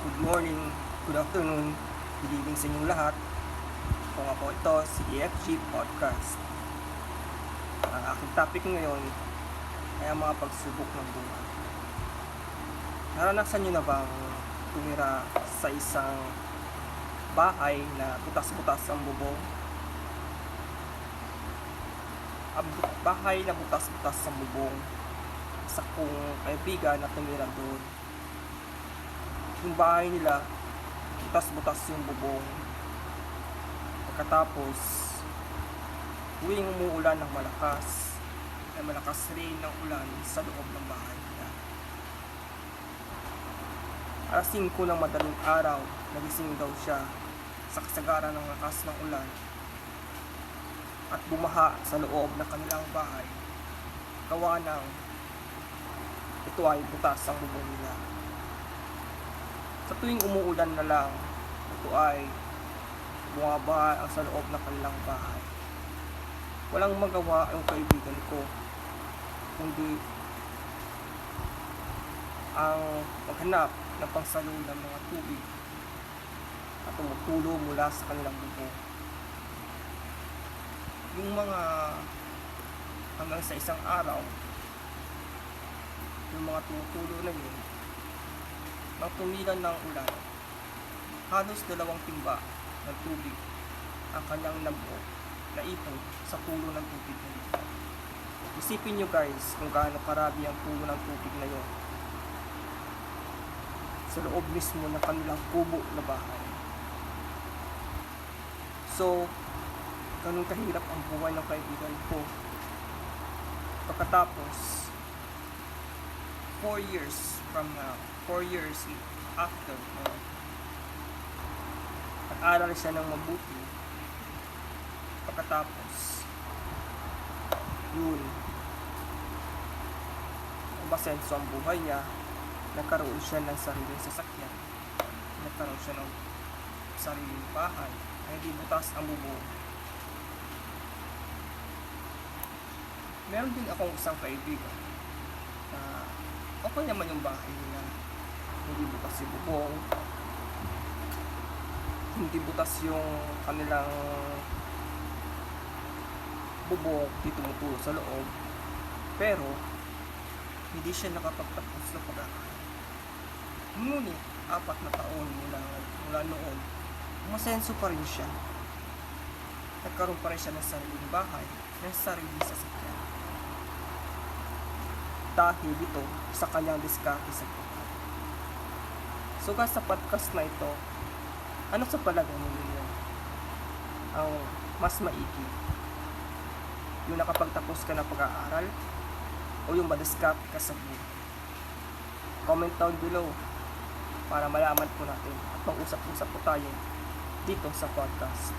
Good morning, good afternoon, good evening sa inyong lahat. Kung ako ito, si EFG Podcast. Ang aking topic ngayon ay ang mga pagsubok ng buhay. Naranasan nyo na bang tumira sa isang bahay na butas-butas ang bubong? Ang bahay na butas-butas ang bubong sa kong kaibigan na tumira doon yung bahay nila, butas-butas yung bubong. Pagkatapos, tuwing umuulan ng malakas, ay malakas rin ng ulan sa loob ng bahay nila. Alas 5 ng madaling araw, nagising daw siya sa kasagaran ng lakas ng ulan at bumaha sa loob ng kanilang bahay. Gawa ng ito ay butas ang bubong nila. Sa tuwing umuulan na lang, ito ay bumabaha ang sa loob ng kanilang bahay. Walang magawa ang kaibigan ko, kundi ang maghanap ng pangsalo ng mga tubig at tumutulo mula sa kanilang bubong. Yung mga hanggang sa isang araw, yung mga tumutulo na yun, nang tumilan ng ulan, halos dalawang timba ng tubig ang kanyang nabuo na ipon sa tulo ng tubig na yun. Isipin nyo guys kung gaano karami ang tulo ng tubig na yun sa loob mismo ng kanilang kubo na bahay. So, ganun kahirap ang buhay ng kaibigan ko. Pagkatapos, 4 years from now, 4 years after, uh, nag-aral siya ng mabuti. Pagkatapos, yun, umasenso ang buhay niya, nagkaroon siya ng sariling sasakyan, nagkaroon siya ng sariling bahay, na hindi butas ang bubong. Meron din akong isang kaibigan na okay naman yung bahay nila. Hindi butas yung bubong. Hindi butas yung kanilang bubong di tumutulo sa loob. Pero, hindi siya nakapagtapos ng pag-aaral. Ngunit, apat na taon mula, mula noon, umasenso pa rin siya. Nagkaroon pa rin siya ng sariling bahay, ng sariling sasakyan dahil ito sa kanyang diskarte sa buhay. So guys, sa podcast na ito, ano sa palagay ninyo ang mas maigi? Yung nakapagtapos ka ng pag-aaral o yung madiskarte ka sa buhay? Comment down below para malaman po natin at mag-usap-usap po tayo dito sa podcast.